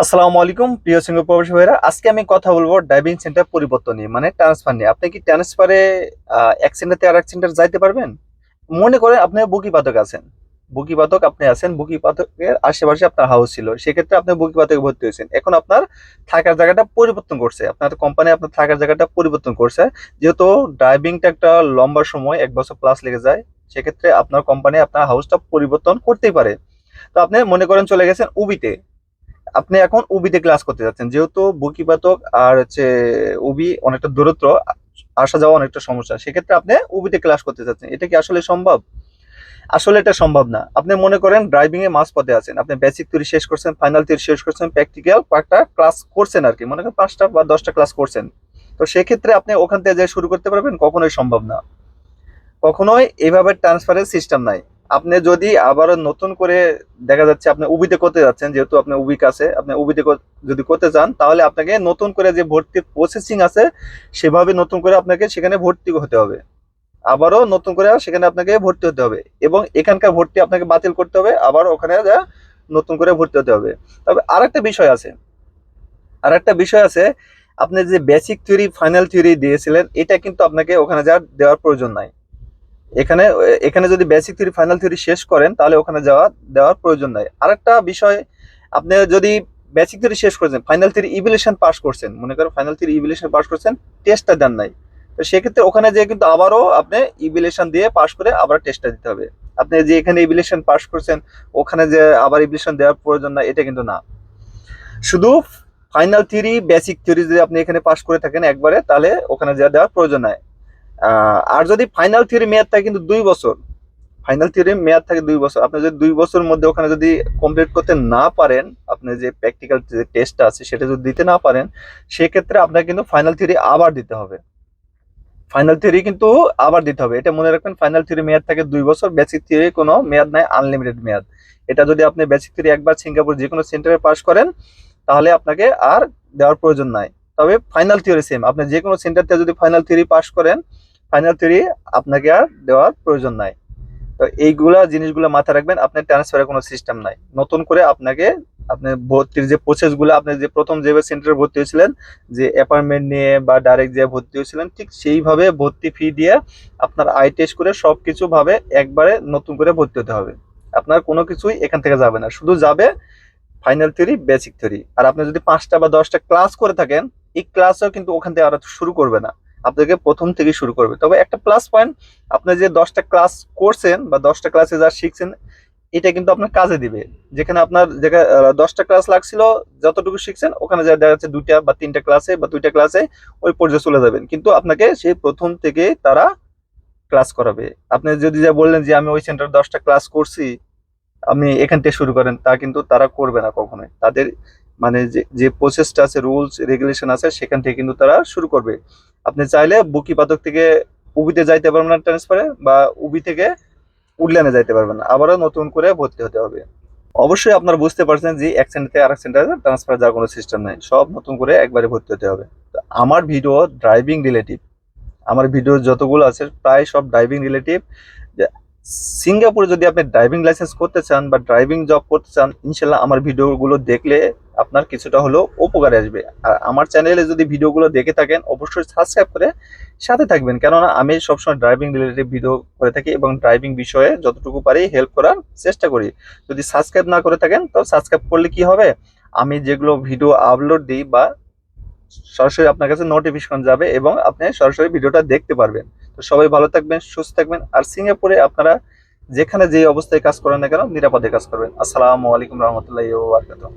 আসসালামু আলাইকুম, প্রিয় সিংহ প্রবাসী ভাইরা আজকে আমি কথা বলব ড্রাইভিং সেন্টার পরিবর্তন নিয়ে মানে ট্রান্সফার নিয়ে। আপনি কি ট্রান্সফারে এক সেন্টার থেকে আরেক সেন্টার যাইতে পারবেন? মনে করেন আপনি বুকি পাতক আছেন। বুকি পাতক আপনি আছেন বুকি পাতকের আশেপাশে আপনার হাউস ছিল। সেক্ষেত্রে আপনি বুকি পাতকে ভর্তি হয়েছেন। এখন আপনার থাকার জায়গাটা পরিবর্তন করছে। আপনার কোম্পানি আপনার থাকার জায়গাটা পরিবর্তন করছে। যেহেতু ড্রাইভিংটা একটা লম্বা সময়, এক বছর প্লাস লেগে যায়, সেক্ষেত্রে আপনার কোম্পানি আপনার হাউসটা পরিবর্তন করতেই পারে। তো আপনি মনে করেন চলে গেছেন উবিতে আপনি এখন উবিতে ক্লাস করতে যাচ্ছেন। যেহেতু বকিপাতক আর হচ্ছে উবি অনেকটা দূরত্ব, আসা যাওয়া অনেকটা সমস্যা, সেক্ষেত্রে আপনি উবিতে ক্লাস করতে যাচ্ছেন। এটা কি আসলে সম্ভব? আসলে এটা সম্ভব না। আপনি মনে করেন ড্রাইভিং এ মাস পথে আছেন, আপনি বেসিক থিওরি শেষ করছেন ফাইনাল থিওরি শেষ করছেন প্র্যাকটিক্যাল কয়েকটা ক্লাস করছেন আর কি। মনে করেন পাঁচটা বা দশটা ক্লাস করছেন। তো সেক্ষেত্রে আপনি ওখান থেকে যে শুরু করতে পারবেন, কখনোই সম্ভব না। কখনোই এভাবে ট্রান্সফারের সিস্টেম নাই। আপনি যদি আবারও নতুন করে দেখা যাচ্ছে আপনি উবিতে করতে যাচ্ছেন, যেহেতু আপনি উবি কাছে, আপনি উবিতে যদি করতে চান তাহলে আপনাকে নতুন করে যে ভর্তির প্রসেসিং আছে, সেভাবে নতুন করে আপনাকে সেখানে ভর্তি হতে হবে। আবারও নতুন করে সেখানে আপনাকে ভর্তি হতে হবে এবং এখানকার ভর্তি আপনাকে বাতিল করতে হবে, আবার ওখানে যা নতুন করে ভর্তি হতে হবে। তবে আরেকটা বিষয় আছে আর একটা বিষয় আছে, আপনি যে বেসিক থিওরি ফাইনাল থিওরি দিয়েছিলেন, এটা কিন্তু আপনাকে ওখানে যা দেওয়ার প্রয়োজন নাই। এখানে এখানে যদি বেসিক থিওরি ফাইনাল থিওরি শেষ করেন, তাহলে ওখানে যাওয়া, দেওয়ার প্রয়োজন নাই। আরেকটা বিষয়, আপনি যদি বেসিক থিওরি শেষ করেছেন ফাইনাল থিওরি ইভিলেশন পাস করছেন, মনে করেন ফাইনাল থিওরি ইভিলেশন পাস করছেন টেস্টটা দেন নাই। তো সেক্ষেত্রে ওখানে যে কিন্তু আবারও আপনি ইভিলেশন দিয়ে পাস করে আবার টেস্টটা দিতে হবে। আপনি যে এখানে ইভিলেশন পাস করছেন, ওখানে যে আবার ইভিলেশন দেওয়ার প্রয়োজন না এটা কিন্তু না। শুধু ফাইনাল থিওরি বেসিক থিওরি যদি আপনি এখানে পাস করে থাকেন একবারে, তাহলে ওখানে যা দেওয়ার প্রয়োজন নাই। আর যদি ফাইনাল থিওরি মেয়াদ থাকে কিন্তু দুই বছর। ফাইনাল থিওরি মেয়াদ থাকে দুই বছর। আপনি যদি দুই বছরের মধ্যে ওখানে যদি কমপ্লিট করতে না পারেন, আপনি যে প্র্যাকটিক্যাল যে টেস্টটা আছে সেটা যদি দিতে না পারেন, সেক্ষেত্রে আপনাকে কিন্তু ফাইনাল থিওরি আবার দিতে হবে। ফাইনাল থিওরি কিন্তু আবার দিতে হবে। এটা মনে রাখবেন ফাইনাল থিওরি মেয়াদ থাকে দুই বছর। বেসিক থিওরি কোনো মেয়াদ নাই আনলিমিটেড মেয়াদ। এটা যদি আপনি বেসিক থিওরি একবার সিঙ্গাপুর যে কোনো সেন্টারে পাস করেন, তাহলে আপনাকে আর দেওয়ার প্রয়োজন নাই। তবে ফাইনাল থিওরি সেম আপনি যে কোনো সেন্টার থেকে যদি ফাইনাল থিওরি পাস করেন ফাইনাল থিওরি আপনাকে আর দেওয়ার প্রয়োজন নাই। তো এইগুলা জিনিসগুলো মাথায় রাখবেন আপনার ট্রান্সফারের কোনো সিস্টেম নাই। নতুন করে আপনাকে, আপনি ভর্তির যে প্রসেসগুলো আপনি যে প্রথম যেভাবে সেন্টারে ভর্তি হয়েছিলেন, যে অ্যাপয়েন্টমেন্ট নিয়ে বা ডাইরেক্ট যে ভর্তি হয়েছিলেন, ঠিক সেইভাবে ভর্তি ফি দিয়ে আপনার আই টেস্ট করে সব কিছু ভাবে একবারে নতুন করে ভর্তি হতে হবে। আপনার কোনো কিছুই এখান থেকে যাবে না। শুধু যাবে ফাইনাল থিওরি বেসিক থিওরি আর আপনি যদি পাঁচটা বা দশটা ক্লাস করে থাকেন, এই ক্লাসও কিন্তু ওখান থেকে আর শুরু করবে না। আপনাকে প্রথম থেকে শুরু করবে। তবে একটা প্লাস পয়েন্ট আপনি যে দশটা ক্লাস করছেন বা দশটা ক্লাসে যা শিখছেন, এটা কিন্তু আপনার কাজে দিবে। যেখানে আপনার যেখানে দশটা ক্লাস লাগছিল, যতটুকু শিখছেন, ওখানে যা দেখা যাচ্ছে দুইটা বা তিনটা ক্লাসে বা দুইটা ক্লাসে ওই পর্যায়ে চলে যাবেন। কিন্তু আপনাকে সেই প্রথম থেকে তারা ক্লাস করাবে। আপনি যদি যা বললেন যে, আমি ওই সেন্টার দশটা ক্লাস করছি, আপনি এখান থেকে শুরু করেন, তা কিন্তু তারা করবে না কখনোই। তাদের মানে যে যে প্রসেসটা আছে রুলস রেগুলেশন আছে, সেখান থেকে কিন্তু তারা শুরু করবে। আপনি চাইলে বুকি পাতক থেকে উবিতে যাইতে পারবেন না ট্রান্সফারে বা উবি থেকে উডল্যান্ডে যাইতে পারবেন আবারও নতুন করে ভর্তি হতে হবে। অবশ্যই আপনারা বুঝতে পারছেন যে এক সেন্টার থেকে আরেক সেন্টারে ট্রান্সফার যাওয়ার কোনো সিস্টেম নেই। সব নতুন করে একবারে ভর্তি হতে হবে। আমার ভিডিও ড্রাইভিং রিলেটিভ আমার ভিডিও যতগুলো আছে প্রায় সব ড্রাইভিং রিলেটিভ সিঙ্গাপুরে যদি আপনি ড্রাইভিং লাইসেন্স করতে চান বা ড্রাইভিং জব করতে চান, ইনশাল্লাহ আমার ভিডিওগুলো দেখলে আপনার কিছুটা হলেও উপকারে আসবে। আর আমার চ্যানেলে যদি ভিডিওগুলো দেখে থাকেন, অবশ্যই সাবস্ক্রাইব করে সাথে থাকবেন। কেননা আমি সবসময় ড্রাইভিং রিলেটেড ভিডিও করে থাকি এবং ড্রাইভিং বিষয়ে যতটুকু পারি হেল্প করার চেষ্টা করি। যদি সাবস্ক্রাইব না করে থাকেন, তো সাবস্ক্রাইব করলে কি হবে? আমি যেগুলো ভিডিও আপলোড দিই বা সরাসরি আপনার কাছে নোটিফিকেশন যাবে এবং আপনি সরাসরি ভিডিওটা দেখতে পারবেন। তো সবাই ভালো থাকবেন, সুস্থ থাকবেন আর সিঙ্গাপুরে আপনারা যেখানে যে অবস্থায় কাজ করেন না কেন, নিরাপদে কাজ করবেন। আসসালামু আলাইকুম রহমতুল্লাহ বারকাতুহ।